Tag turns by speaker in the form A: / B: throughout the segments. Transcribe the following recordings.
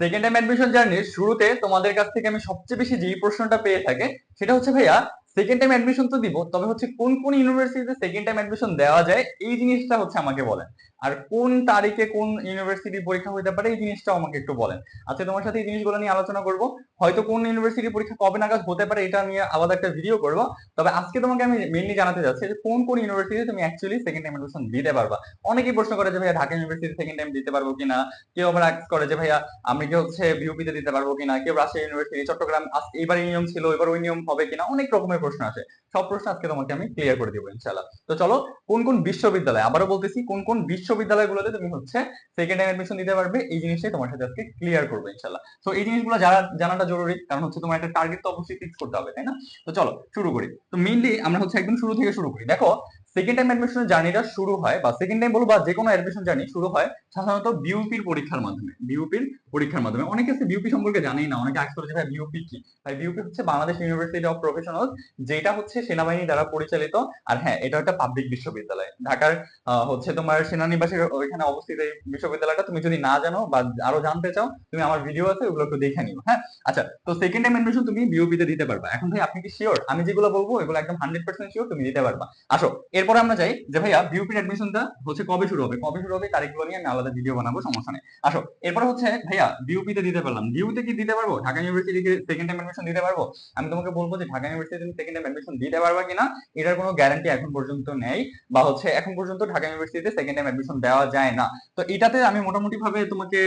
A: Second time admission জার্নির শুরুতে তোমাদের কাছ থেকে আমি সবচেয়ে বেশি যেই প্রশ্নটা পেয়ে থাকে, সেটা হচ্ছে, ভাইয়া সেকেন্ড টাইম অ্যাডমিশন তো দিব, তবে হচ্ছে কোন কোন ইউনিভার্সিটিতে সেকেন্ড টাইম অ্যাডমিশন দেওয়া যায়? এই জিনিসটা হচ্ছে আমাকে বলেন আর কোন তারিখে কোন ইউনিভার্সিটি পরীক্ষা হতে পারে, এই জিনিসটাও আমাকে একটু বলেন। আজকে তোমার সাথে এই জিনিসগুলো নিয়ে আলোচনা করব। হয়তো কোন ইউনিভার্সিটি পরীক্ষা কবে নাগাদ হতে পারে, এটা নিয়ে আলাদা একটা ভিডিও করব। তবে আজকে তোমাকে আমি মেইনলি জানাতে যাচ্ছি যে কোন কোন ইউনিভার্সিটিতে তুমি অ্যাকচুয়ালি সেকেন্ড টাইম অ্যাডমিশন দিতে পারবা? অনেকেই প্রশ্ন করে যে, ভাইয়া, ঢাকা ইউনিভার্সিটি সেকেন্ড টাইম দিতে পারব কিনা? কেউ আবার আস্ক করে যে, ভাইয়া, আমি কি হচ্ছে ভিউপিতে দিতে পারব কিনা? কেউ রাজশাহী ইউনিভার্সিটি চট্টগ্রাম এবার এই নিয়ম ছিল এবার ওই নিয়ম হবে কিনা? অনেক রকমের প্রশ্ন আছে সব প্রশ্ন আজকে তোমাকে আমি ক্লিয়ার করে দিব, ইনশাআল্লাহ। তো চলো, কোন কোন বিশ্ববিদ্যালয়, আবারও বলতেছি, কোন কোন বিশ্ববিদ্যালয়গুলোতে তুমি হচ্ছে সেকেন্ড টাইম অ্যাডমিশন দিতে পারবে। এই জিনিসটাই তোমার সাথে আজকে ক্লিয়ার করব ইনশাআল্লাহ। তো এই জিনিসগুলো যারা, জানাটা জরুরি, কারণ হচ্ছে তোমার একটা টার্গেট তো অবশ্যই ফিক্স করতে হবে, তাই না? তো চলো, শুরু করি। তো মেইনলি আমরা হচ্ছে একদম শুরু থেকে শুরু করি। দেখো সেকেন্ড টাইম অ্যাডমিশনের জার্নিটা শুরু হয় বা সেকেন্ড টাইম বলব বা যে কোনো অ্যাডমিশন জার্নি শুরু হয়, সাধারণত বিউপির পরীক্ষার মাধ্যমে। বিউপির পরীক্ষার মাধ্যমে। অনেকে আছে বিউপি সম্পর্কে জানেই না, অনেকে আজ করে ভাই বিউপি কি? ভাই বিউপি হচ্ছে বাংলাদেশ ইউনিভার্সিটি অফ প্রফেশনাল যেটা হচ্ছে সেনাবাহিনী দ্বারা পরিচালিত, আর হ্যাঁ এটা একটা পাবলিক বিশ্ববিদ্যালয়। ঢাকার হচ্ছে তোমার সেনানিবাসের ওইখানে অবস্থিত এই বিশ্ববিদ্যালয়টা, তুমি যদি না জানো বা আরও জানতে চাও, তুমি আমার ভিডিও আছে, ওগুলো একটু দেখে নিও হ্যাঁ? আচ্ছা তো সেকেন্ড টাইম অ্যাডমিশন তুমি বিউপিতে দিতে পারবা। এখন ভাই, আপনি কি শিওর আমি যেগুলো বলব এগুলো একদম হান্ড্রেড পার্সেন্ট শিওর তুমি দিতে পারবা। আসো, এরপরে আমরা যাই যে, ভাইয়া বিউপির অ্যাডমিশনটা হচ্ছে কবে শুরু হবে? কবে শুরু হবে তারিখগুলো নিয়ে আমি আলাদা ভিডিও বানাবো, সমস্যা নেই। আসো, এরপরে হচ্ছে ভাইয়া বিউপিতে দিতে পারলাম। বিউতে কি দিতে পারব? ঢাকা ইউনিভার্সিটিকে সেকেন্ড টাইম অ্যাডমিশন দিতে পারব? আমি তোমাকে বলব যে ঢাকা ইউনিভার্সিটি তুমি সেকেন্ড টাইম অ্যাডমিশন দিতে পারবা কিনা, এটার কোনো গ্যারান্টি এখন পর্যন্ত নেই, বা হচ্ছে এখন পর্যন্ত ঢাকা ইউনিভার্সিটিতে সেকেন্ড টাইম অ্যাডমিশন দেওয়া যায় না। তো এটাতে আমি মোটামুটি ভাবে তোমাকে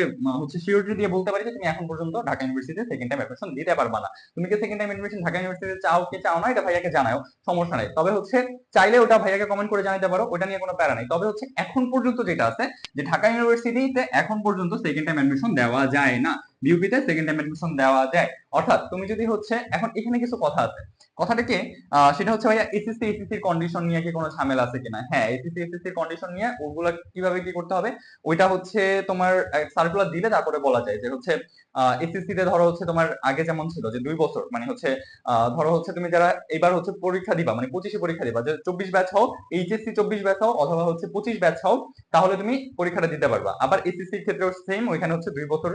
A: হচ্ছে সিওরিটি দিয়ে বলতে পারি যে তুমি এখন পর্যন্ত ঢাকা ইউনিভার্সিটিতে সেকেন্ড টাইম অ্যাডমিশন দিতে পারবা না। তুমি কি সেকেন্ড টাইম অ্যাডমিশন ঢাকা ইউনিভার্সিটিতে চাও কি চাও না, এটা ভাইয়াকে জানাও, সমস্যা নাই। তবে হচ্ছে চাইলে ওটা ভাইয়াকে কমেন্ট করে জানাতে পারো, ওটা নিয়ে কোনো প্যারা নাই। তবে হচ্ছে এখন পর্যন্ত যেটা আছে, যে ঢাকা ইউনিভার্সিটিতে এখন পর্যন্ত সেকেন্ড টাইম অ্যাডমিশন দেওয়া যায় না। বিউপিতে সেকেন্ড টাইম অ্যাডমিশন দেওয়া যায়। অর্থাৎ তুমি যদি হচ্ছে এখন এখানে কিছু কথা আছে। কথাটা কি? আহ, সেটা হচ্ছে ভাইয়া এসএসসি এসএসসি এর কন্ডিশন নিয়ে কি কোনো ঝামেলা আছে কিনা? হ্যাঁ এসএসসি এসএসসি এর কন্ডিশন নিয়ে ওগুলা কীভাবে কি করতে হবে? ওইটা হচ্ছে তোমার সার্কুলার দিলে তারপরে বলা যায় যে হচ্ছে এসএসসি তে ধরো হচ্ছে তোমার আগে যেমন ছিল যে দুই বছর মানে হচ্ছে ধরো হচ্ছে তুমি যারা এবার হচ্ছে পরীক্ষা দিবা মানে পঁচিশে পরীক্ষা দিবা যে চব্বিশ ব্যাচ হও এইচএসসি চব্বিশ ব্যাচ হও অথবা হচ্ছে পঁচিশ ব্যাচ হও তাহলে তুমি পরীক্ষাটা দিতে পারবা। আবার এসএসসি এর ক্ষেত্রেও সেম ওইখানে হচ্ছে দুই বছর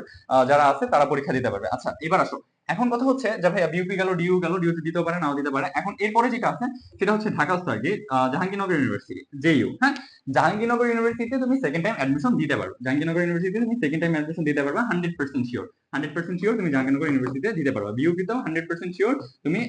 A: যারা আছে তারা পরীক্ষা দিতে পারবে। আচ্ছা এবার আসো। এখন কথা হচ্ছে, যে ভাইয়া বিউপি গেল, ডিউ গেল, ডিউতে দিতেও পারে, নাও দিতে পারে। এখন এরপরে যেটা আছে সেটা হচ্ছে Dhaka circuit Jahangirnagar university JU হ্যাঁ? জাহাঙ্গীরনগর ইউনিভার্সিটিতে তুমি সেকেন্ড টাইম অ্যাডমিশন দিতে পারো। জাহাঙ্গীরনগর ইউনিভার্সিটিতে তুমি সেকেন্ড টাইম অ্যাডমিশন দিতে পারবে hundred percent sure hundred percent sure তুমি জাহাঙ্গীরনগর ইউনিভার্সিটিতে দিতে পারবা। বিউপিতেও হান্ড্রেড পার্সেন্ট শিওর তুমি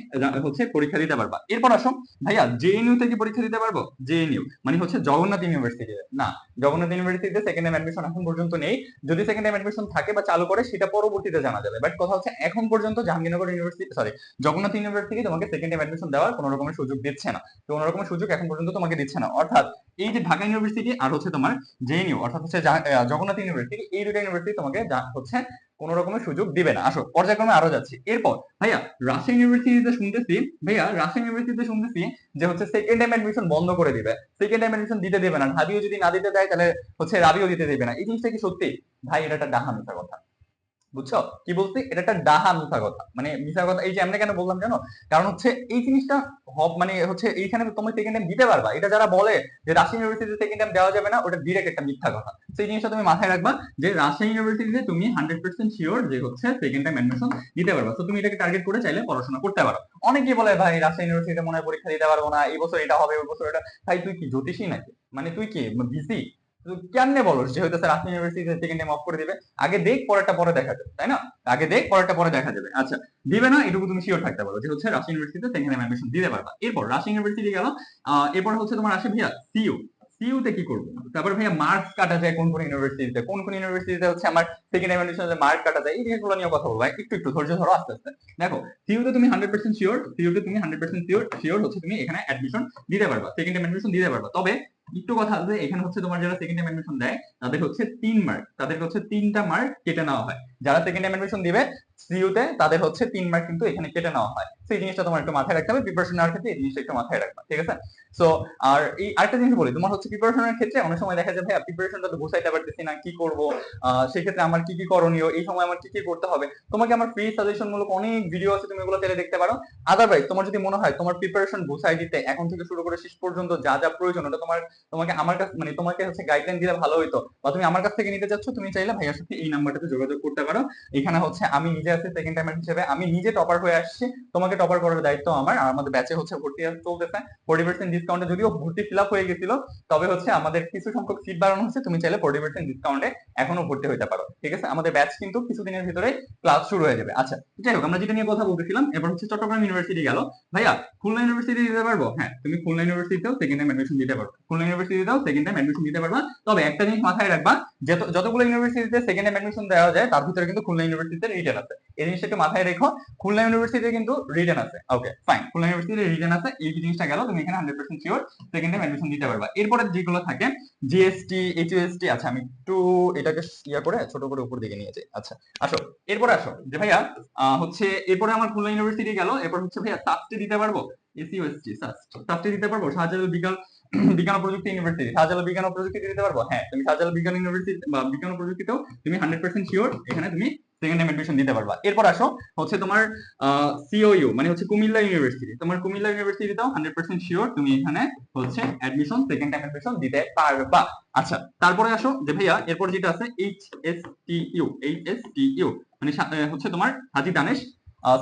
A: হচ্ছে পরীক্ষা দিতে পারবা। এরপর আসো, ভাইয়া জেএনইউ থেকে পরীক্ষা দিতে পারব? জেএনইউ মানে হচ্ছে জগন্নাথ ইউনিভার্সিটি না, জগন্নাথ ইউনিভার্সিটিতে সেকেন্ড টাইম অ্যাডমিশন এখন পর্যন্ত নেই। যদি সেকেন্ড টাইম অ্যাডমিশন থাকে বা চালু করে, সেটা পরবর্তীতে জানা যাবে। বাট কথা হচ্ছে, এখন পর্যন্ত Jahangirnagar university sorry Jagannath university তোমাকে সেকেন্ড টাইম অ্যাডমিশন দেওয়ার কোনো রকমের সুযোগ দিচ্ছে না। তো কোনো রকমের সুযোগ এখন পর্যন্ত তোমাকে দিচ্ছে না। অর্থাৎ এই যে ঢাকা ইউনিভার্সিটি আর হচ্ছে তোমার জেএনইউ অর্থাৎ হচ্ছে জগন্নাথ ইউনিভার্সিটি এই দুটো ইউনিভার্সিটি তোমাকে হচ্ছে কোনো রকমের সুযোগ দিবে না। আসো, পর্যায়ক্রমে আরও যাচ্ছি। এরপর, ভাইয়া, রাজশাহী ইউনিভার্সিটিতে শুনতেছি, ভাইয়া, রাজশাহী ইউনিভার্সিটিতে শুনতেছি যে হচ্ছে সেকেন্ড টাইম অ্যাডমিশন বন্ধ করে দিবে। সেকেন্ড টাইম অ্যাডমিশন দিতে দেবে না। ঢাবিও যদি না দিতে দেয়, তাহলে হচ্ছে রাবিও দিতে দেবে না। এই জিনিসটা কি সত্যি? ভাই, এটা একটা ডাহা কথা। বুঝছ? কি বলছি? এটা একটা ডাহা মিথ্যা কথা। মানে মিথ্যা কথা, এই যে আমরা কেন বললাম জানো? কারণ হচ্ছে এই জিনিসটা হব মানে হচ্ছে এইখানে তুমি সেকেন্ড টাইম দিতে পারবা। এটা যারা বলে যে রাজশাহী ইউনিভার্সিটিতে সেকেন্ড টাইম দেওয়া যাবে না, ওটা ডিরেক্ট একটা মিথ্যা কথা। সেই জিনিসটা তুমি মাথায় রাখবা যে রাজশাহী ইউনিভার্সিটিতে তুমি হান্ড্রেড পার্সেন্ট শিওর যে হচ্ছে সেকেন্ড টাইম অ্যাডমিশন দিতে পারবা। তো তুমি এটাকে টার্গেট করে চাইলে পড়াশোনা করতে পারো। অনেকেই বলে, ভাই রাজশাহী ইউনিভার্সিটিতে মনে হয় পরীক্ষা দিতে পারব না। এই বছর এটা হবে, ওই বছর এটা। ভাই, তুই কি জ্যোতিষী নাকি? মানে তুই কি বিসি কেমনে বলো? যে হয়তো Rajshahi university second time off করে দেবে। আগে দেখ, পরেরটা পরে দেখা যাবে, তাই না? আগে দেখ, পরেরটা পরে দেখা যাবে। আচ্ছা দিবে না, এটুকু তুমি শিওর থাকতে পারো যে হচ্ছে রাশিয়া ইউনিভার্সিটিতে সেকেন্ড টাইম অ্যাডমিশন দিতে পারবা। এরপর রাশিয়া ইউনিভার্সিটি গেল এরপর হচ্ছে তোমার আসে ভিয়া সিইউ সিইউ কি করব? তারপর ভাইয়া মার্কস কাটা যায় কোন কোন ইউনিভার্সিটিতে কোন কোন ইউনিভার্সিটিতে হচ্ছে আমার সেকেন্ড টাইম মার্ক কাটা যায়? এই জিনিসগুলো নিয়ে কথা বলব একটু একটু ধৈর্য ধরো আস্তে আস্তে। দেখো সিইউতে তুমি হান্ড্রেড পার্সেন্ট শিওর সিইউতে তুমি হান্ড্রেড পার্সেন্ট শিওর শিওর হচ্ছে তুমি এখানে অ্যাডমিশন দিতে পারবা। সেকেন্ড অ্যাডমিশন দিতে পারবা। তবে একটু কথা আছে, এখানে হচ্ছে তোমার যারা সেকেন্ড টাইম অ্যাডমিশন দেয়, তাদের হচ্ছে তিন মার্ক তাদের হচ্ছে তিনটা মার্ক কেটে নেওয়া হয়। যারা সেকেন্ড টাইম অ্যাডমিশন দিবে সিইউতে তাদের হচ্ছে তিন মার্ক কিন্তু এখানে কেটে নেওয়া হয়। সেই জিনিসটা তোমার একটু মাথায় রাখতে হবে। প্রিপারেশন নেওয়ার ক্ষেত্রে এই জিনিসটা একটু মাথায় রাখবা, ঠিক আছে? সো আর এই আরেকটা জিনিস বলি, তোমার হচ্ছে প্রিপারেশনের ক্ষেত্রে অনেক সময় দেখা যায়, ভাইয়া প্রিপারেশনটা তো গুছাইতে পারতেছি না, কি করব? সেক্ষেত্রে আমার কি কি করণীয়? এই সময় আমার কি কি করতে হবে? তোমাকে আমার ফ্রি সাজেশন মূলক অনেক ভিডিও আছে, তুমি ওগুলো চাইলে দেখতে পারো। আদারওয়াইজ তোমার যদি মনে হয় তোমার প্রিপারেশন গুছাই দিতে এখন থেকে শুরু করে শেষ পর্যন্ত যা যা প্রয়োজন, ওটা তোমার, তোমাকে আমার কাছে মানে তোমাকে হচ্ছে গাইডলাইন দিলে ভালো হইতো। বা তুমি আমার কাছ থেকে নিতে চাচ্ছ, তুমি চাইলে ভাইয়ার সাথে এই নাম্বারটাতে যোগাযোগ করতে পারো। এখানে হচ্ছে আমি নিজে আছি সেকেন্ড টাইম হিসেবে আমি নিজে টপার হয়ে আসছি। তোমাকে টপার করার দায়িত্ব আমার, আর আমাদের ব্যাচে হচ্ছে ভর্তি চলতেছে। ফোর্টি পার্সেন্ট ডিসকাউন্টে যদিও ভর্তি ফিল হয়ে গেছিল, তবে হচ্ছে আমাদের কিছু সংখ্যক সিট বাড়ানো হচ্ছে, তুমি চাইলে ফোর্টি পার্সেন্ট ডিসকাউন্টে এখনও ভর্তি হইতে পারো। ঠিক আছে? আমাদের ব্যাচ কিন্তু কিছুদিনের ভিতরে ক্লাস শুরু হয়ে যাবে। আচ্ছা যাই হোক, আমরা যেটা নিয়ে কথা বলতেছিলাম এবার হচ্ছে চট্টগ্রাম ইউনিভার্সিটি গেল। ভাইয়া, খুলনা ইউনিভার্সিটি দিতে পারব? হ্যাঁ তুমি খুলনা ইউনিভার্সিটিতেও সেকেন্ড টাইম অ্যাডমিশন দিতে পারো। খুলনা ইউনিভার্সিটিতেও সেকেন্ড টাইম অ্যাডমিশন দিতে পারবা। তবে একটা জিনিস মাথায় রাখবা যতগুলো ইউনিভার্সিটিতে সেকেন্ড অ্যাডমিশন দেওয়া যায়, তার ভিতরে কিন্তু খুলনা ইউনিভার্সিটিতে রিটেন আছে। এই জিনিসটা একটু মাথায় রেখো, খুলনা ইউনিভার্সিটিতে কিন্তু রিটেন আছে। ওকে ফাইন খুলনা ইউনিভার্সিটিতে রিটেন আছে। এই জিনিসটা গেল, তুমি এখানে hundred percent sure second time admission দিতে পারবা। এরপরে যেগুলো থাকে জিএসটি এইচএসটি আচ্ছা আমি একটু এটাকে ইয়া করে ছোট করে উপর দিকে নিয়ে যাই। আচ্ছা আসো, এরপরে আসো, যে ভাইয়া হচ্ছে এরপরে আমার খুলনা ইউনিভার্সিটি গেল, এরপর হচ্ছে ভাইয়া সাস্টে দিতে পারব? এসইউএসটি সাস্টে দিতে পারব? শাহজালাল বিজ্ঞান বিজ্ঞান প্রযুক্তি ইউনিভার্সিটি শাহজালাল বিজ্ঞান প্রযুক্তি দিতে পারব? হ্যাঁ তুমি শাহজালাল বিজ্ঞান ইউনিভার্সিটি বা বিজ্ঞান ও প্রযুক্তিতেও তুমি হান্ড্রেড পার্সেন্ট শিওর এখানে তুমি সেকেন্ড এডমিশন দিতে পারবা। এরপর আসো, হচ্ছে তোমার সিওইউ মানে হচ্ছে কুমিল্লা ইউনিভার্সিটি তোমার কুমিল্লা ইউনিভার্সিটিতেও হান্ড্রেড পার্সেন্ট শিওর তুমি এখানে হচ্ছে অ্যাডমিশন সেকেন্ড টাইম অ্যাডমিশন দিতে পারবা। আচ্ছা তারপরে আসো, যে ভাইয়া, এরপর যেটা আছে H S T U H S T U মানে হচ্ছে তোমার হাজি দানেশ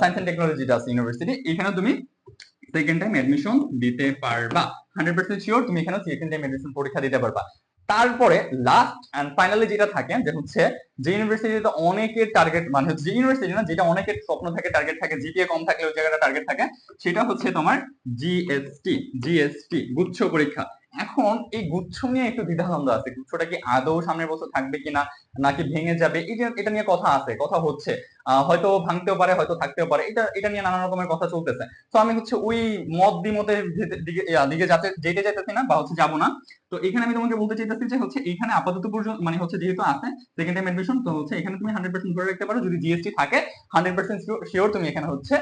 A: সায়েন্স এন্ড টেকনোলজিটা আছে ইউনিভার্সিটি এখানে তুমি সেকেন্ড টাইম এডমিশন দিতে পারবা। হান্ড্রেড পার্সেন্ট শিওর তুমি এখানে সেকেন্ড টাইম এডমিশন পরীক্ষা দিতে পারবা। তারপরে লাস্ট এন্ড ফাইনালি যেটা থাকে, যে হচ্ছে যে ইউনিভার্সিটিতে অনেকের টার্গেট মানে যে ইউনিভার্সিটি না, যেটা অনেকের স্বপ্ন থাকে টার্গেট থাকে জিপিএ কম থাকলে ওই জায়গাটা টার্গেট থাকে, সেটা হচ্ছে তোমার জিএসটি জিএসটি গুচ্ছ পরীক্ষা। এখন এই গুচ্ছ নিয়ে একটু দ্বিধাদ্বন্দ্ব আছে। গুচ্ছটা কি আদৌ সামনের বছর থাকবে কিনা, নাকি ভেঙে যাবে? এটা নিয়ে কথা আছে। কথা হচ্ছে হয়তো ভাঙতেও পারে, হয়তো থাকতেও পারে। এটা এটা নিয়ে নানা রকমের কথা চলতেছে। তো আমি হচ্ছে ওই মত দ্বিমতের দিকে যাতে, যেতে চাইতেছি না বা হচ্ছে যাব না। তো এখানে আমি তোমাকে বলতে চাইতেছি যে হচ্ছে এখানে আপাতত পর্যন্ত মানে হচ্ছে যেহেতু আছে সেকেন্ড টাইম এডমিশন তো হচ্ছে এখানে তুমি হান্ড্রেড পার্সেন্ট ধরে রাখতে পারো। যদি জিএসটি থাকে হান্ড্রেড পার্সেন্ট শিওর তুমি এখানে হচ্ছে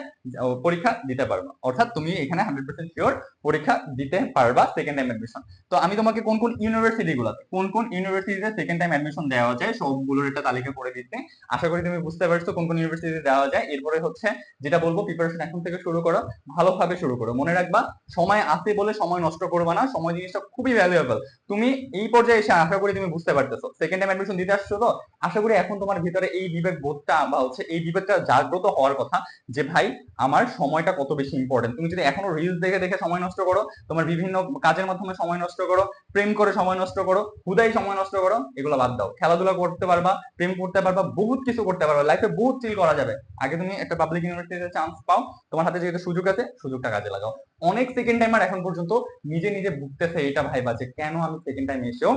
A: পরীক্ষা দিতে পারবে। অর্থাৎ তুমি এখানে হান্ড্রেড পার্সেন্ট শিওর পরীক্ষা দিতে পারবা সেকেন্ড টাইম এডমিশন তো আমি তোমাকে কোন কোন ইউনিভার্সিটি গুলোতে, কোন কোন ইউনিভার্সিটিতে সেকেন্ড টাইম এডমিশন দেওয়া যায়, সবগুলোর একটা তালিকা করে দিতে। আশা করি তুমি বুঝতে পারছ কোন কোন ইউনিভার্সিটিতে দেওয়া যায়। এরপরে হচ্ছে যেটা বলব প্রিপারেশন এখন থেকে শুরু করো, ভালোভাবে শুরু করো। মনে রাখবা, সময় আছে বলে সময় নষ্ট করবে না। সময় জিনিসটা খুবই ভ্যালুয়েবল তুমি এই পর্যায়ে এসে আশা করি তুমি বুঝতে পারতেছো। সেকেন্ড টাইম এডমিশন দিতে আসছো তো? আশা করি এখন তোমার ভিতরে এই বিবেক বোধটা বা হচ্ছে এই বিবেকটা জাগ্রত হওয়ার কথা যে, ভাই, আমার সময়টা কত বেশি ইম্পর্টেন্ট তুমি যদি এখনও রিলস দেখে দেখে সময় নষ্ট করো, তোমার বিভিন্ন কাজের মাধ্যমে সময় নষ্ট করো, প্রেম করে সময় নষ্ট করো হুদাই সময় নষ্ট করো, এগুলো বাদ দাও। খেলাধুলা করতে পারবা, প্রেম করতে পারবা, বহুত কিছু করতে পারবা। লাইফে বহুত চিল করা যাবে। আগে তুমি একটা পাবলিক ইউনিভার্সিটিতে চান্স পাও, তোমার হাতে যেহেতু সুযোগ আছে, সুযোগটা কাজে লাগাও। অনেক সেকেন্ড টাইমার এখন পর্যন্ত নিজে নিজে ভুগতেছে এটা ভাই বাজে কেন আমি সেকেন্ড টাইম এসেও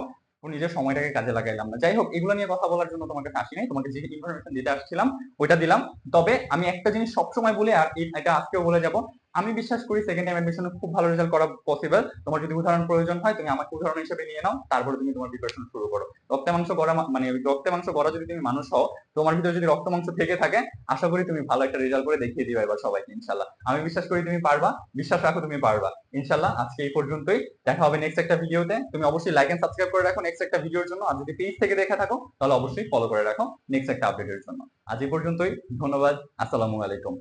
A: নিজের সময়টাকে কাজে লাগাইলাম না। যাই হোক, এগুলো নিয়ে কথা বলার জন্য তোমাকে আসি নাই। তোমাকে যে ইনফরমেশন দিতে আসছিলাম, ওইটা দিলাম। তবে আমি একটা জিনিস সবসময় বলে, আর এটা আজকেও বলে যাব আমি বিশ্বাস করি সেকেন্ড টাইম অ্যাডমিশনে খুব ভালো রেজাল্ট করা পসিবল তোমার যদি উদাহরণ প্রয়োজন হয়, তুমি আমাকে উদাহরণ হিসেবে নিয়ে নাও, তারপরে তুমি তোমার প্রিপারেশন শুরু করো। রক্তে মাংস গড়া মানে রক্তে মাংস গড়া যদি তুমি মানুষ হও, তোমার ভিতরে যদি রক্ত মাংস থেকে থাকে, আশা করি তুমি ভালো একটা রেজাল্ট করে দেখিয়ে দিবে এবার সবাইকে ইনশাল্লাহ আমি বিশ্বাস করি তুমি পারবা, বিশ্বাস রাখো তুমি পারবা ইনশাল্লাহ আজকে এই পর্যন্তই, দেখা হবে নেক্সট একটা ভিডিওতে তুমি অবশ্যই লাইক এন্ড সাবস্ক্রাইব করে রাখো নেক্সট একটা ভিডিওর জন্য। আর যদি পেজ থেকে দেখে থাকো, তাহলে অবশ্যই ফলো করে রাখো নেক্সট একটা আপডেটের জন্য। আজ এই পর্যন্তই, ধন্যবাদ, আসসালামু আলাইকুম।